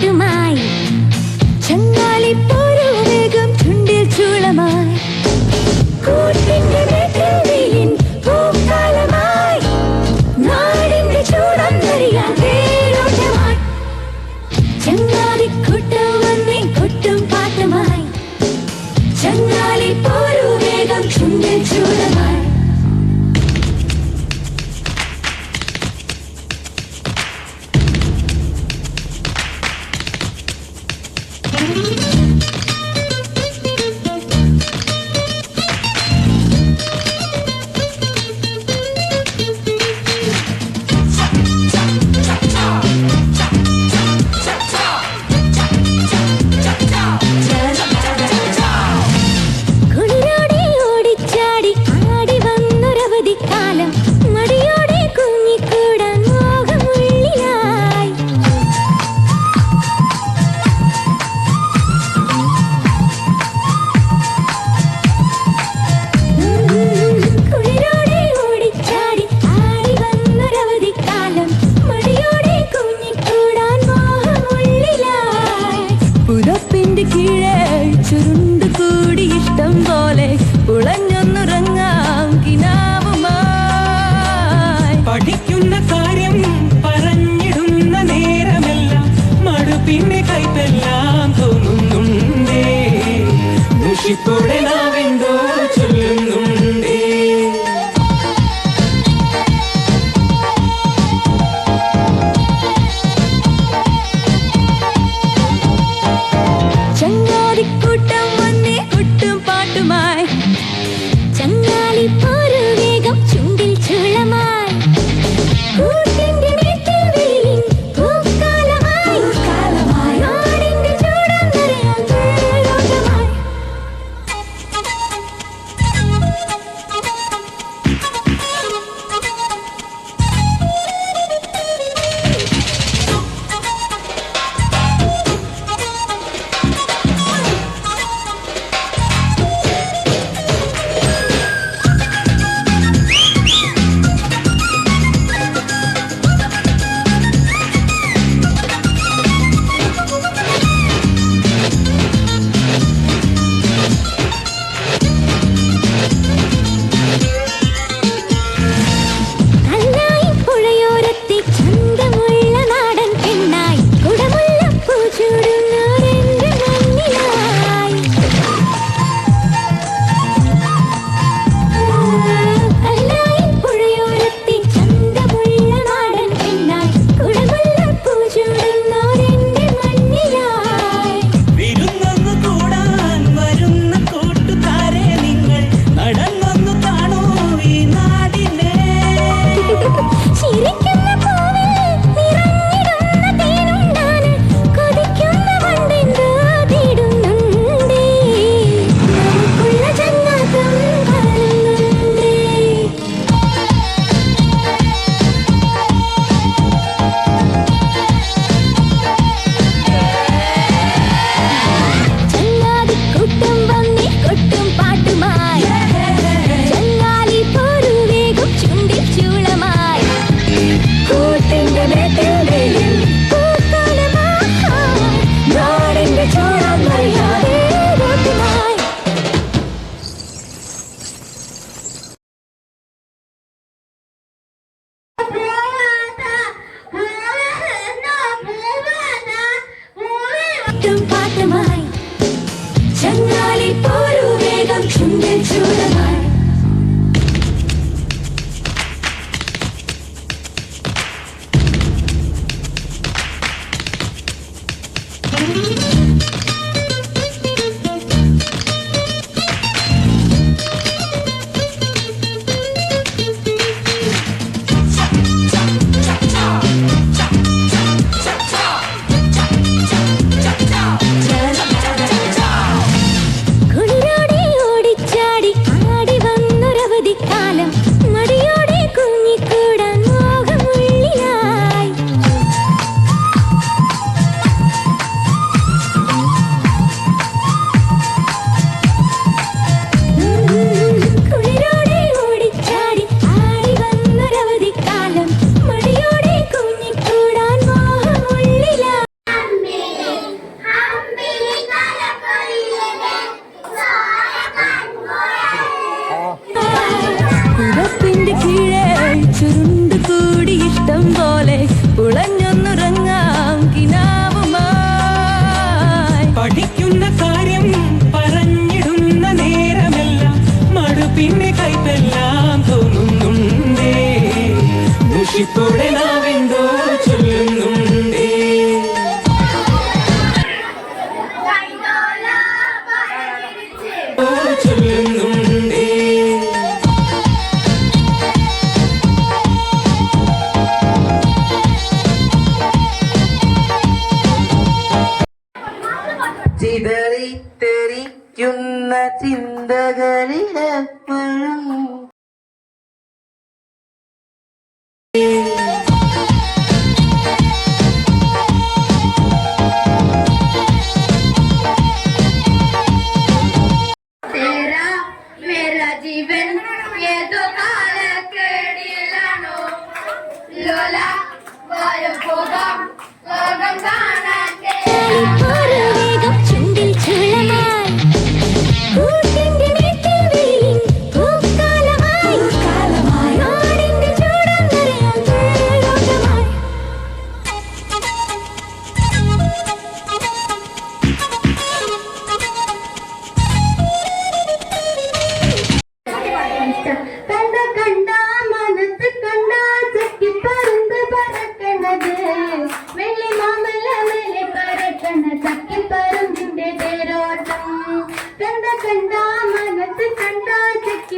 to my കൂടി ഇഷ്ടം പോലെ ഉളഞ്ഞൊന്നുറങ്ങാം കിനാവുമായി പഠിക്കുന്ന കാര്യം പറഞ്ഞിടുന്ന നേരമെല്ലാം മടുപ്പിന്റെ കൈപ്പെല്ലാം തോന്നുന്നുണ്ടേ. ദുഷിപ്പോടെ ചിതറി തെറിക്കുന്ന ചിന്തകളിലെപ്പോഴും ചക്കി